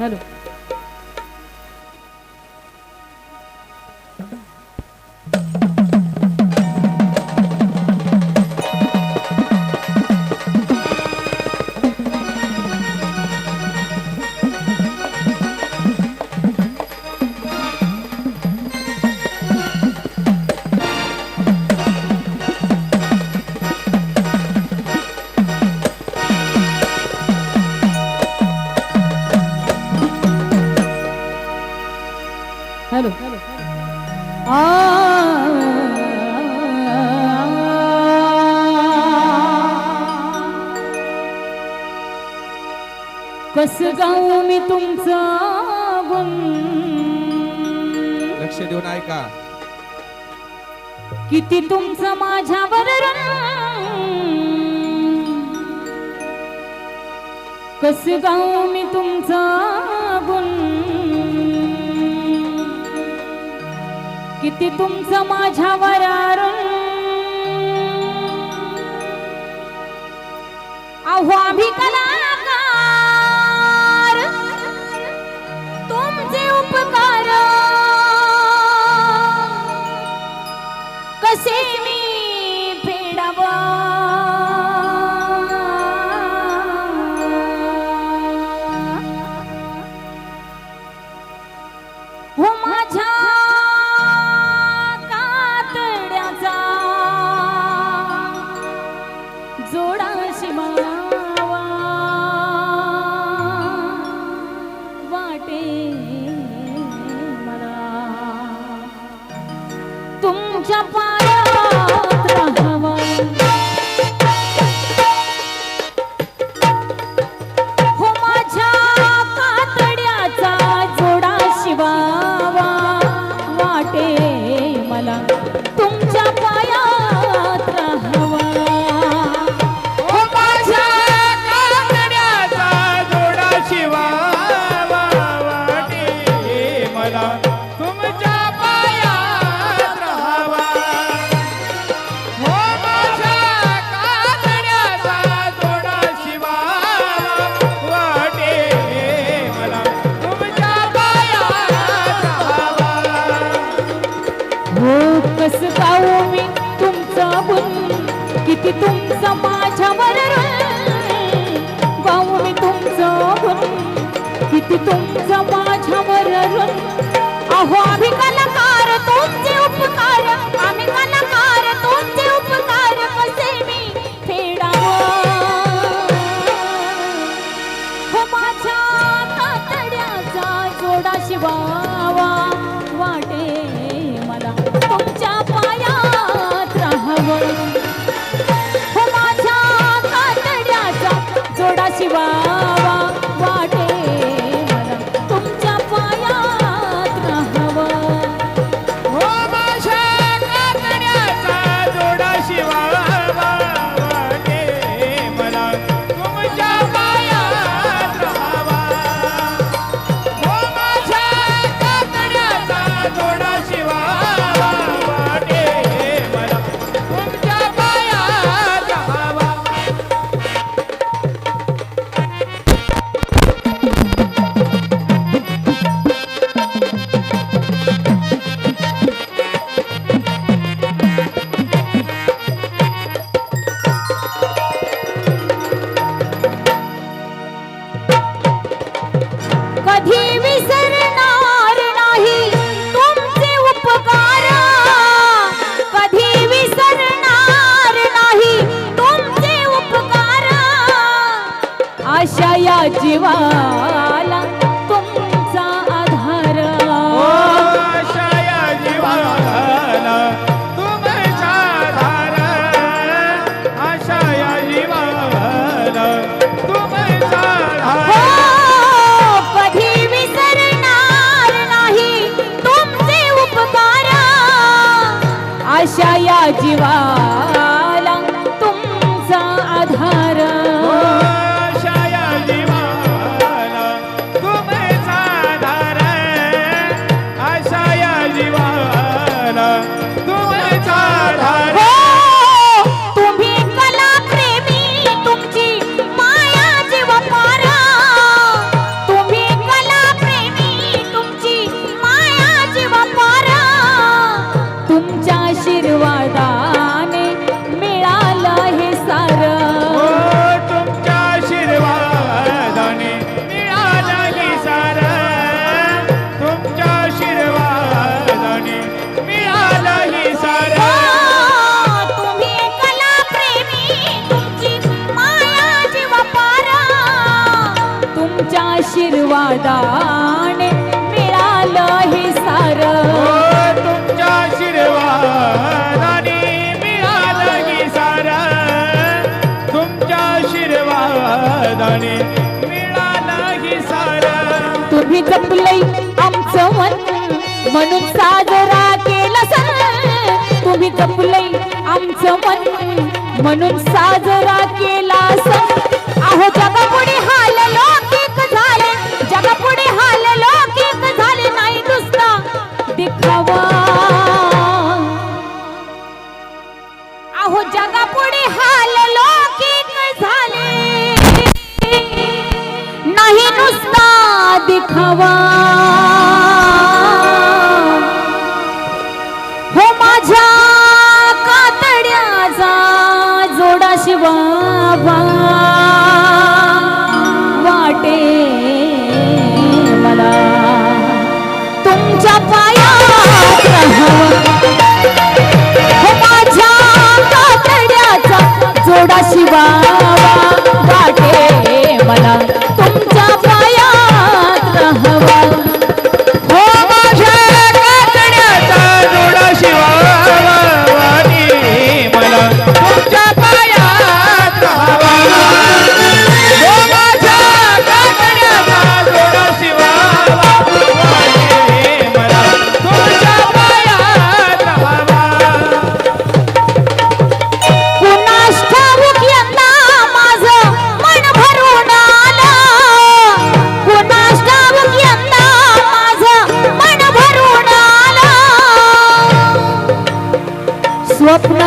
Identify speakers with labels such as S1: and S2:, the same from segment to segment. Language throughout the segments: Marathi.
S1: हॅलो. कस गाऊ मी तुमचा
S2: लक्ष देऊन ऐका.
S1: किती तुमचं माझ्यावर कस गाऊ मी तुमचा गुण? किती तुमचं माझ्यावर
S2: आहो अभिकला você
S1: que me não te. तुमचा माझ्यावर जीवा आशीर्वादाने मिळालं हे सार.
S2: तुमच्या आशीर्वादाने मिळालं हे सार. तुमच्या आशीर्वादाने मिळालं हे सार.
S1: तुम्ही जपलंय आमचं मन म्हणून साजरा केला तुम्ही जपलंय आमचं मन म्हणून साजरा खावा हो माझ्या कातड्याचा जोडा शिवावा. वाटे मला. तुमच्या पाया हो माझ्या कातड्याचा जोडा शिवा वाटे मला. স্বপ্ন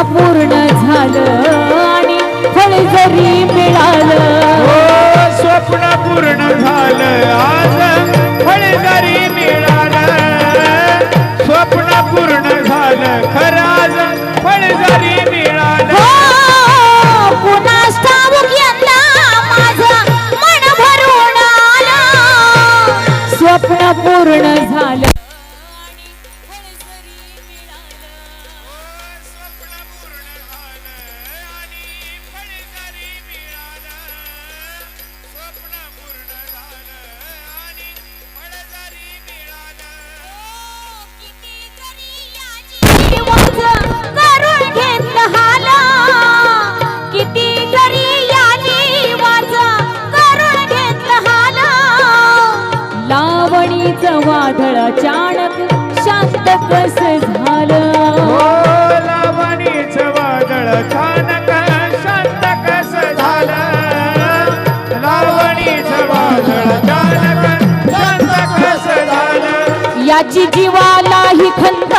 S1: वादळ अचानक शांत कस झालं?
S2: वादळ अचानक शांत कस झालं? लावणीच वादळ अचानक शांत कस झालं?
S1: याची जीवालाही खंत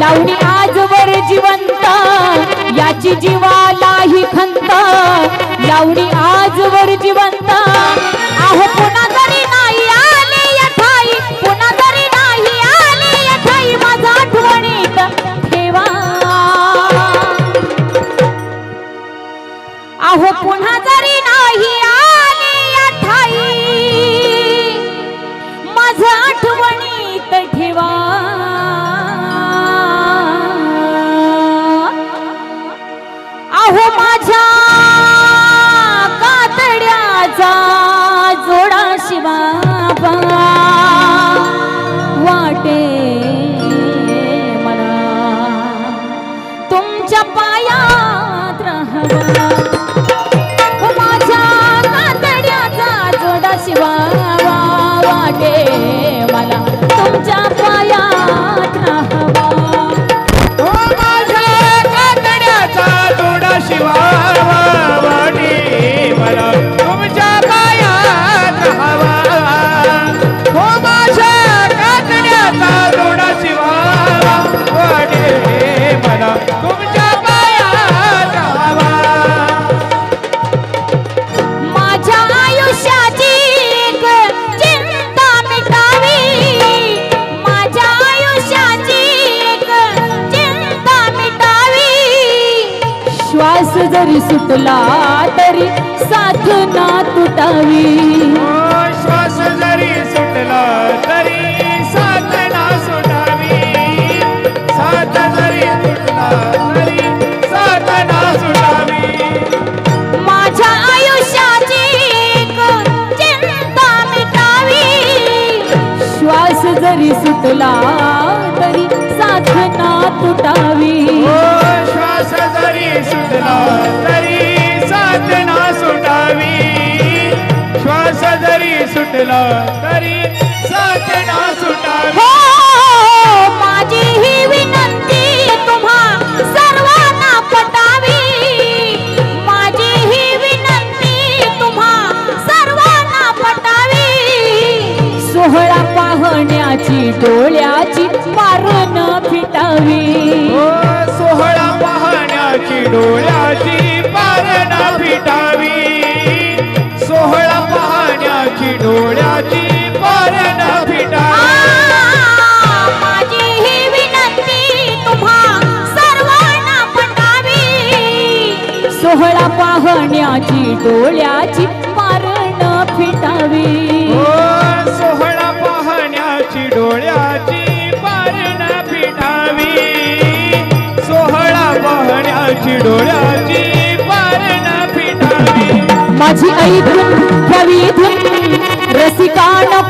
S1: लावणी आजवर जिवंत. याची जीवालाही खंत लावणी वाटे मला. तरी
S2: सुटला तरी साथ ना
S1: तुटावी.
S2: असला तरी साधना सुटावी. श्वास जरी सुटला तरी
S1: पाण्याची डोळ्याची
S2: पारण फिटावी. सोहळा पाहण्याची डोळ्याची पारण फिटावी.
S1: सोहळा पाहण्याची डोळ्याची
S2: पारण फिटावी.
S1: माझी ऐकून रसिकान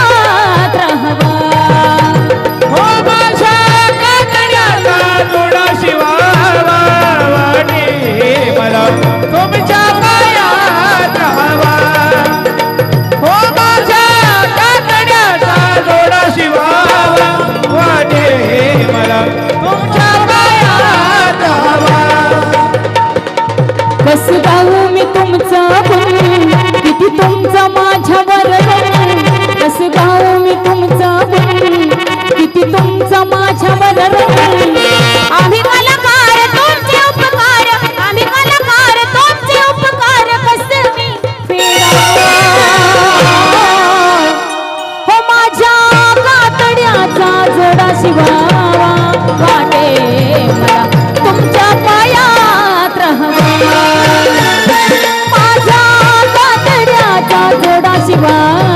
S1: शिवावा वाटे मला. तुमच्या पायात शिवा.